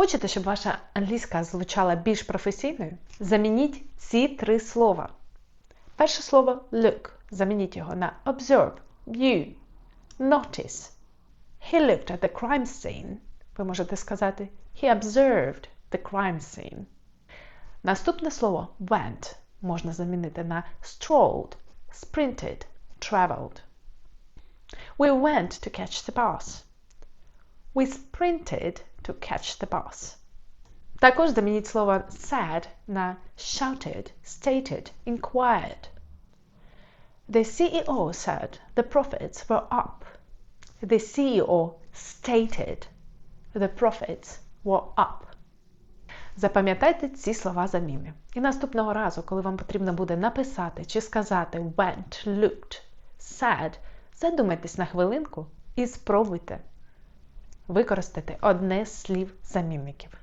Хочете, щоб ваша англійська звучала більш професійною? Замініть ці три слова. Перше слово look. Замініть його на observe, view, notice. He looked at the crime scene. Ви можете сказати He observed the crime scene. Наступне слово went можна замінити на strolled, sprinted, traveled. We went to catch the bus. We sprinted to catch the bus. Також замініть слово said на shouted, stated, inquired. The CEO said the profits were up. The CEO stated the profits were up. Запам'ятайте ці слова заміни. І наступного разу, коли вам потрібно буде написати чи сказати went, looked, said, задумайтесь на хвилинку і спробуйте використати одне з слів замінників.